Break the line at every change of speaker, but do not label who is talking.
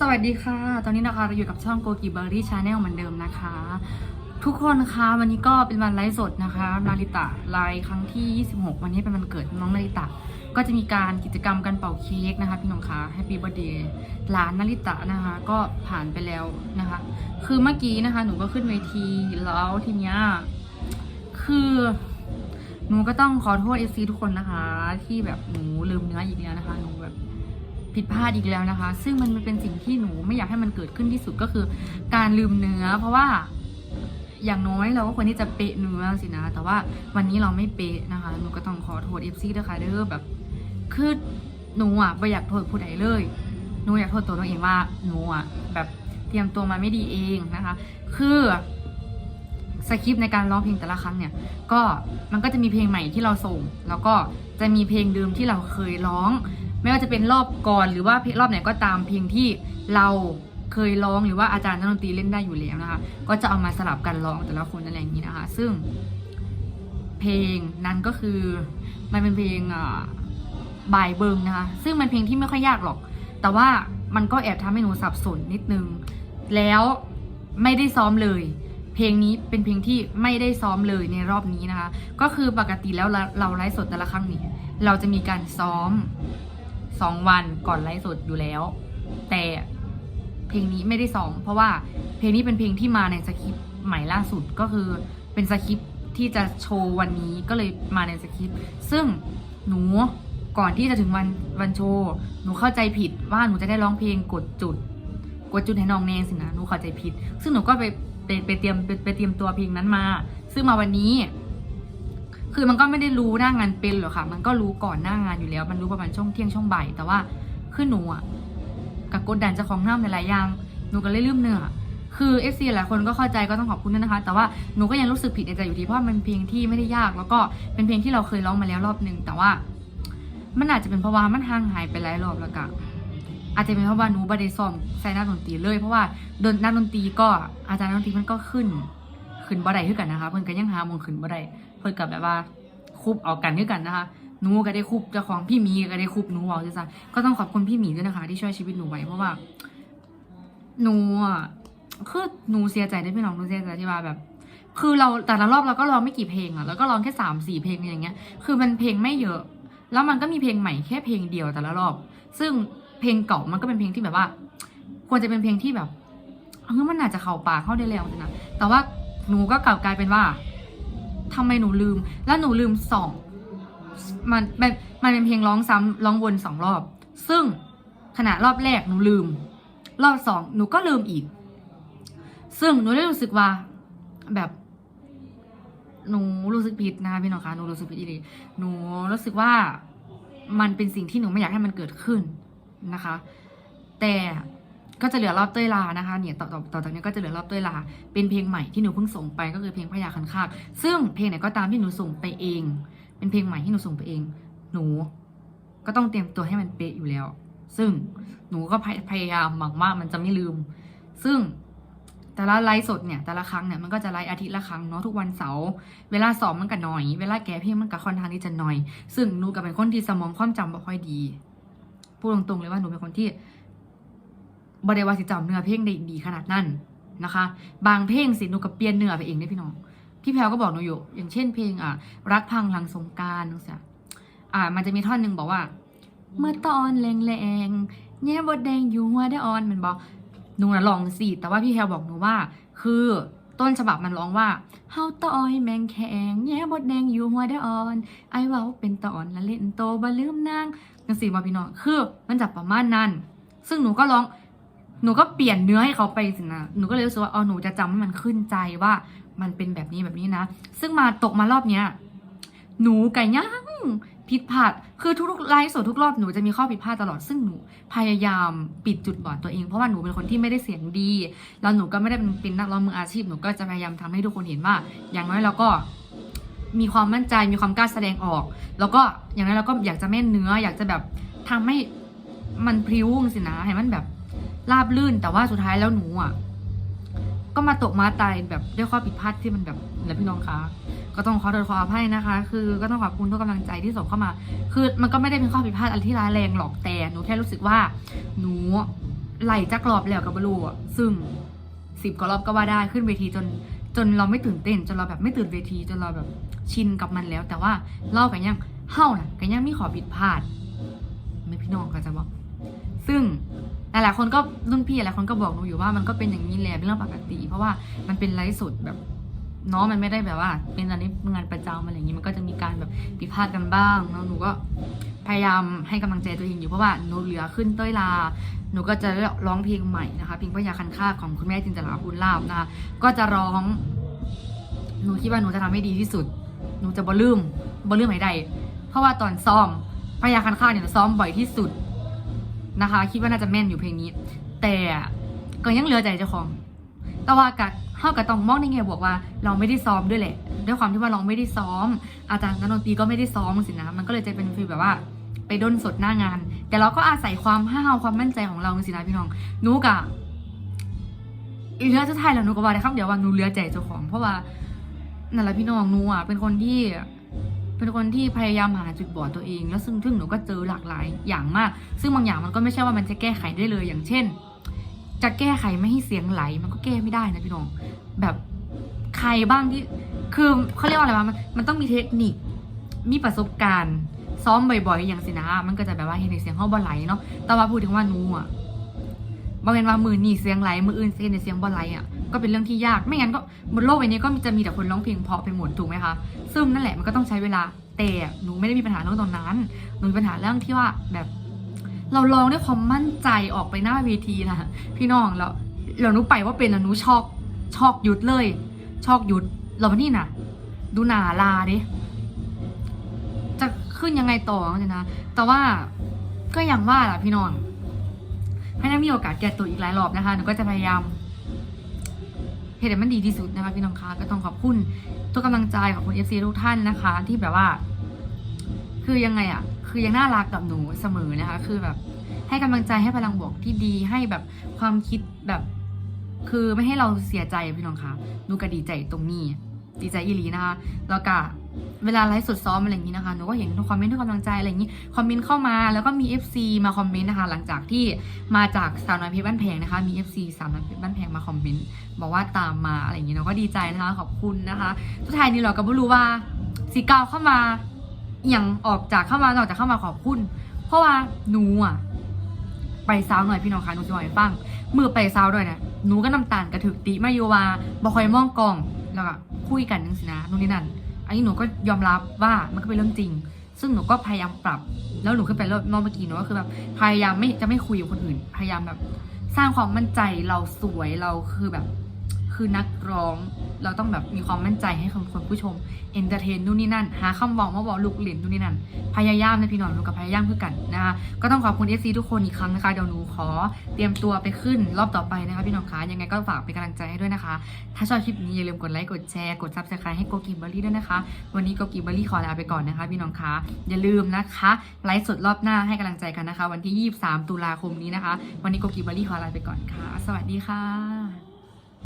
สวัสดีค่ะ ตอนนี้นะคะเราอยู่กับช่องโกกิเบอรี่ชาแนลเหมือนเดิมนะคะ ทุกคนคะวันนี้ก็เป็นวันไลฟ์สดนะคะ นาริตะไลฟ์ครั้งที่ 26 วันนี้เป็นวันเกิดน้องนาริตะ ก็จะมีการกิจกรรมการเป่าเค้กนะคะพี่น้องคะแฮปปี้เบ t ร์เดย์หลานนาริตะนะคะ ก็ผ่านไปแล้วนะคะ คือเมื่อกี้นะคะ หนูก็ขึ้นเวทีแล้วทีเนี้ยคือหนูก็ต้องขอโทษเอฟซีทุกคนนะคะ ที่แบบหนูลืมเนื้ออีกแล้วนะคะหนูแบบ ผิดพลาดอีกแล้วนะคะ ซึ่งมันเป็นสิ่งที่หนูไม่อยากให้มันเกิดขึ้นที่สุดก็คือ การลืมเนื้อ เพราะว่าอย่างน้อยเราก็ควรที่จะเป๊ะเนื้อสินะ แต่ว่าวันนี้เราไม่เป๊ะนะคะหนูก็ต้องขอโทษเอฟซีด้วยค่ะเด้อแบบคือหนูอะไม่อยากโทษผู้ใดเลยหนูอยากโทษตัวหนูเองว่าหนูอะแบบเตรียมตัวมาไม่ดีเองนะคะ คือสคริปต์ในการร้องเพลงแต่ละครั้งเนี่ย ก็มันก็จะมีเพลงใหม่ที่เราส่ง แล้วก็จะมีเพลงเดิมที่เราเคยร้อง ไม่ว่าจะเป็นรอบก่อนหรือว่ารอบไหนก็ตามเพลงที่เราเคยร้องหรือว่าอาจารย์นักดนตรีเล่นได้อยู่แล้วนะคะ ก็จะเอามาสลับกันร้องแต่ละคนอะไรอย่างนี้นะคะ ซึ่งเพลงนั้นก็คือมันเป็นเพลงอ่าบ่ายเบิงนะคะ ซึ่งมันเพลงที่ไม่ค่อยยากหรอก แต่ว่ามันก็แอบทำให้หนูสับสนนิดนึง แล้วไม่ได้ซ้อมเลย เพลงนี้เป็นเพลงที่ไม่ได้ซ้อมเลยในรอบนี้นะคะ ก็คือปกติแล้วเราเราไลฟ์สดแต่ละครั้งนี้ เราจะมีการซ้อม สองวันก่อนไลฟ์สดอยู่แล้ว แต่เพลงนี้ไม่ได้ซ้อมเพราะว่าเพลงนี้เป็นเพลงที่มาในสคริปต์ใหม่ล่าสุดก็คือเป็นสคริปต์ที่จะโชว์วันนี้ก็เลยมาในสคริปต์ซึ่งหนูก่อนที่จะถึงวันวันโชว์หนูเข้าใจผิดว่าหนูจะได้ร้องเพลงกดจุด กดจุดให้น้องแนนสินะหนูเข้าใจผิด ซึ่งหนูก็ไปไปไปเตรียมไปไปเตรียมตัวเพลงนั้นมา ซึ่งมาวันนี้ คือมันก็ไม่ได้รู้หน้างานเป็นหรอกค่ะ มันก็รู้ก่อนหน้างานอยู่แล้ว มันรู้ประมาณช่วงเที่ยงช่วงบ่ายแต่ว่าคือหนูอะกับกดดันจะของน้ำหลายๆอย่างหนูก็เลยลืมเนื้อคือเอฟซีหลายคนก็เข้าใจก็ต้องขอบคุณด้วยนะคะ แต่ว่าหนูก็ยังรู้สึกผิดในใจอยู่ดีเพราะมันเพลงที่ไม่ได้ยาก แล้วก็เป็นเพลงที่เราเคยร้องมาแล้วรอบหนึ่งแต่ว่า มันอาจจะเป็นเพราะว่ามันห่างหายไปหลายรอบแล้วก็อาจจะเป็นเพราะว่าหนูบได้ซ้อมใส่นักดนตรีเลย เพราะว่าดนนักดนตรีก็อาจารย์นักดนตรีมันก็ขึ้น ขึ้นบ่ได้คือกันนะคะเพิ่นก็ยังหามงขึ้นบ่ได้ พิ่นกับแบบว่าคุบเอากันคือกันนะคะหนูก็ได้คุบเจ้าของพี่หมีก็ได้คุบหนูเอาซื่อๆก็ต้องขอบคุณพี่หมีด้วยนะคะ ที่ช่วยชีวิตหนูไว้เพราะว่า หนูอะคือหนูเสียใจได้พี่น้องหนูเสียใจที่ว่าแบบ คือเราแต่ละรอบเราก็ร้องไม่กี่เพลงอะแล้วก็ร้องแค่สามสี่เพลงอย่างเงี้ย คือมันเพลงไม่เยอะ แล้วมันก็มีเพลงใหม่แค่เพลงเดียวแต่ละรอบ ซึ่งเพลงเก่ามันก็เป็นเพลงที่แบบว่า ควรจะเป็นเพลงที่แบบเออมันอาจจะเข่าปากเข้าได้แล้วนะแต่ว่าหนูก็กลับกลายเป็นว่า ทำไมหนูลืม แล้วหนูลืมสองมันมันมันเป็นเพลงร้องซ้ำร้องวนสองรอบ ซึ่งขณะรอบแรกหนูลืม รอบสองหนูก็ลืมอีก ซึ่งหนูได้รู้สึกว่าแบบหนูรู้สึกผิดนะคะพี่น้องคะหนูรู้สึกผิดอีกหนูรู้สึกว่ามันเป็นสิ่งที่หนูไม่อยากให้มันเกิดขึ้นนะคะ แต่ ก็จะเหลือรอบเต้ยลานะคะเนี่ยต่อต่อต่อจากนี้ก็จะเหลือรอบเต้ยลา เป็นเพลงใหม่ที่หนูเพิ่งส่งไปก็คือเพลงพยาคันคากซึ่งเพลงไหนก็ตามที่หนูส่งไปเอง เป็นเพลงใหม่ที่หนูส่งไปเอง หนู ก็ต้องเตรียมตัวให้มันเป๊ะอยู่แล้ว ซึ่งหนูก็พยพยายามหวังว่ามันจะไม่ลืม ซึ่งแต่ละไลฟ์สดเนี่ยแต่ละครั้งเนี่ยมันก็จะไลฟ์อาทิตย์ละครั้งเนาะทุกวันเสาร์เวลาสอบมันก็น้อย เวลาแก้เพลงมันก็ค่อนข้างที่จะหน้อย ซึ่งหนูก็เป็นคนที่สมองความจำไม่ค่อยดี พูดตรงๆเลยว่าหนูเป็นคนที่ บริวารสิจำเนื้อเพลงได้ดีขนาดนั้นนะคะ บางเพลงสิหนูก็เปลี่ยนเนื้อไปเองได้พี่น้องพี่แพลวก็บอกหนูอยู่ อย่างเช่นเพลงอะรักพังหลังสงการนึกสิอ่า มันจะมีท่อนหนึ่งบอกว่า เมื่อตอนแรงๆแง่บดแดงอยู่หัวได้ออนมันบอกหนูนะลองสิแต่ว่าพี่แพลบอกหนูว่า คือต้นฉบับมันร้องว่าเฮาตอยแมงแขงแง่บดแดงอยู่หัวได้ออน ไอเว้าเป็นตอนละเล่นโตบ่ลืมนางจังสีมาพี่น้องคือมันจะประมาณนั้น ซึ่งหนูก็ร้อง หนูก็เปลี่ยนเนื้อให้เขาไปสินะหนูก็เลยรู้สึกว่าอ๋อหนูจะจำให้มันขึ้นใจว่า มันเป็นแบบนี้แบบนี้นะ ซึ่งมาตกมารอบเนี้ยหนูไก่ย่างผิดพลาด คือทุกๆไลฟ์สดทุกรอบหนูจะมีข้อผิดพลาดตลอด ซึ่งหนูพยายามปิดจุดบอดตัวเอง เพราะว่าหนูเป็นคนที่ไม่ได้เสียงดี แล้วหนูก็ไม่ได้เป็นนักร้องมืออาชีพ หนูก็จะพยายามทำให้ทุกคนเห็นว่า อย่างน้อยเราก็มีความมั่นใจ มีความกล้าแสดงออก แล้วก็อย่างน้อยเราก็อยากจะแม่นเนื้อ อยากจะแบบทำให้มันพริ้วสินะ ให้มันแบบ ราบลื่น แต่ว่าสุดท้ายแล้วหนูอะ ก็มาตกมาตายแบบด้วยข้อผิดพลาดที่มันแบบแล้วพี่น้องคะก็ต้องขอโทษขออภัยนะคะ คือก็ต้องขอบคุณทุกกำลังใจที่ส่งเข้ามา คือมันก็ไม่ได้เป็นข้อผิดพลาดอะไรที่ร้ายแรงหรอกแต่หนูแค่รู้สึกว่า หนูไหลจักรอบแล้วกับบลูซึ่งสิบกว่ารอบก็ว่าได้ขึ้นเวทีจนจนเราไม่ตื่นเต้น จนเราแบบไม่ตื่นเวที จนเราแบบชินกับมันแล้ว แต่ว่าเล่ากันยังเฮ้านะกันยังมีขอผิดพลาดไม่พี่น้องก็จะบอกซึ่ง หลายๆคนก็รุ่นพี่หลายคนก็บอกหนูอยู่ว่ามันก็เป็นอย่างนี้แหละเป็นเรื่องปกติ เพราะว่ามันเป็นไลฟ์สดแบบเน้องมันไม่ได้แบบว่า เป็นอันนี้งานประจำอะไรอย่างนี้มันก็จะมีการแบบผิดพลาดกันบ้างเนาะหนูก็พยายามให้กำลังใจตัวเองอยู่เพราะว่าหนูเหลือขึ้นเต้ยลาหนูก็จะร้องเพลงใหม่นะคะเพลงพระยาคันคาของคุณแม่จินตลาภูลลาบนะคะก็จะร้องหนูคิดว่าหนูจะทำให้ดีที่สุด หนูจะบ่ลืมบ่ลืมให้ได้เพราะว่าตอนซ้อมพยาคันคาเนี่ยซ้อมบ่อยที่สุด นะคะ คิดว่าน่าจะแม่นอยู่เพลงนี้ แต่ก็ยังเหลือใจเจ้าของ แต่ว่ากะเท่ากับต้องมองในแง่บวกว่า เราไม่ได้ซ้อมด้วยแหละ ด้วยความที่ว่าเราไม่ได้ซ้อม อาจารย์นักดนตรีก็ไม่ได้ซ้อมสินะมันก็เลยจะเป็นฟีลแบบว่าไปด้นสดหน้างาน แต่เราก็อาศัยความห้าวความมั่นใจของเราสินะพี่น้องนูกะเลือจะไทายแล้วนูก็ว่าได้คำเดียวว่านูเลือใจเจ้าของ เพราะว่านั่นแหละพี่น้องนูอะเป็นคนที่ เป็นคนที่พยายามหาจุดบอดตัวเอง แล้วซึ่งซึ่งหนูก็เจอหลากหลายอย่างมาก ซึ่งบางอย่างมันก็ไม่ใช่ว่ามันจะแก้ไขได้เลยอย่างเช่น จะแก้ไขไม่ให้เสียงไหล มันก็แก้ไม่ได้นะพี่น้อง แบบใครบ้างที่คือเขาเรียกว่าอะไรวะมันมันต้องมีเทคนิค มีประสบการณ์ ซ้อมบ่อยๆ อย่างสินะ มันก็จะแบบว่าเห็นในเสียงเขาบ่ไหลเนาะแต่ว่าพูดถึงว่านูอะ บางเป็นว่ามือนี่เสียงไหลมืออื่นเสียงในเสียงบ่ไหลอะก็เป็นเรื่องที่ยากไม่งั้นก็บนโลกใบนี้ก็จะมีแต่คนร้องเพลงเพราะไปหมดถูกไหมคะซึ่งนั่นแหละมันก็ต้องใช้เวลาแต่หนูไม่ได้มีปัญหาเรื่องตรงนั้นหนูมีปัญหาเรื่องที่ว่าแบบเราลองด้วยความมั่นใจออกไปหน้าเวทีนะพี่น้องแล้วเราหนูไปว่าเป็นแล้วหนูชอกชอกหยุดเลย ชอกหยุดเราวันนี้น่ะดูหนาลาดิจะขึ้นยังไงต่อเนี่ยนะแต่ว่าก็อย่างว่าล่ะพี่น้อง ให้ได้มีโอกาสแก้ตัวอีกหลายรอบนะคะหนูก็จะพยายามเห็นมันดีที่สุดนะคะพี่น้องคะก็ต้องขอบคุณทุกกำลังใจขอบคุณเอฟซีทุกท่านนะคะ ที่แบบว่า คือยังไงอะคือยังน่ารักกับหนูเสมอนะคะ คือแบบ ให้กำลังใจให้พลังบวกที่ดีให้แบบความคิดแบบ คือไม่ให้เราเสียใจพี่น้องคะหนูก็ดีใจตรงนี้ ดีใจอีหลีนะคะ แล้วก็เวลาไลฟ์สดซ้อมอะไรอย่างนี้นะคะหนูก็เห็นทุกคอมเมนต์ทุกกำลังใจอะไรอย่างนี้คอมเมนต์เข้ามาแล้วก็มี FC มาคอมเมนต์นะคะ หลังจากที่มาจากสาวน้อยเพชรบ้านแพงนะคะมี FC สาวน้อยเพชรบ้านแพงมาคอมเมนต์บอกว่าตามมาอะไรอย่างนี้เราก็ดีใจนะคะขอบคุณนะคะสุดท้ายนี้เราก็ไม่รู้ว่าสีกาวเข้ามาอย่างออกจากเข้ามานอกจากเข้ามาขอบคุณ เพราะว่าหนูอะไปซาวหน่อยพี่น้องคะหนูจะบอกให้ฟังมือไปซาวด้วยนี่ยหนูก็น้ำตาลกระถึกติมาอยู่ว่าบ่คอยมองกล้อง แล้วก็คุยกันนึงสินะนู่นนี่นั่น อันนี้หนูก็ยอมรับว่ามันก็เป็นเรื่องจริง ซึ่งหนูก็พยายามปรับ แล้วหนูขึ้นไปรอบนอกเมื่อกี้หนูก็คือแบบพยายามไม่จะไม่คุยกับคนอื่น พยายามแบบ สร้างความมั่นใจเราสวยเราคือแบบ คือนักร้อง เราต้องแบบมีความมั่นใจให้คนคนผู้ชมเอนเตอร์เทนนู่นนี่นั่น หาคำบอกมาบอกลูกเหรียญนู่นนี่นั่น พยายามนะพี่น้องหนูกับพยายามเพื่อกันนะคะ ก็ต้องขอบคุณ FC ทุกคนอีกครั้งนะคะ เดี๋ยวหนูขอเตรียมตัวไปขึ้นรอบต่อไปนะคะพี่น้องคะ ยังไงก็ฝากเป็นกำลังใจให้ด้วยนะคะ ถ้าชอบคลิปนี้อย่าลืมกดไลค์ กดแชร์ กด subscribe ให้โกกิเบอรี่ด้วยนะคะ วันนี้โกกิเบอรี่ขอลาไปก่อนนะคะพี่น้องคะ อย่าลืมนะคะไลฟ์สดรอบหน้าให้กำลังใจกันนะคะ วันที่ 23 ตุลาคมนี้นะคะ วันนี้โกกิเบอรี่ขอลาไปก่อนค่ะ สวัสดีค่ะ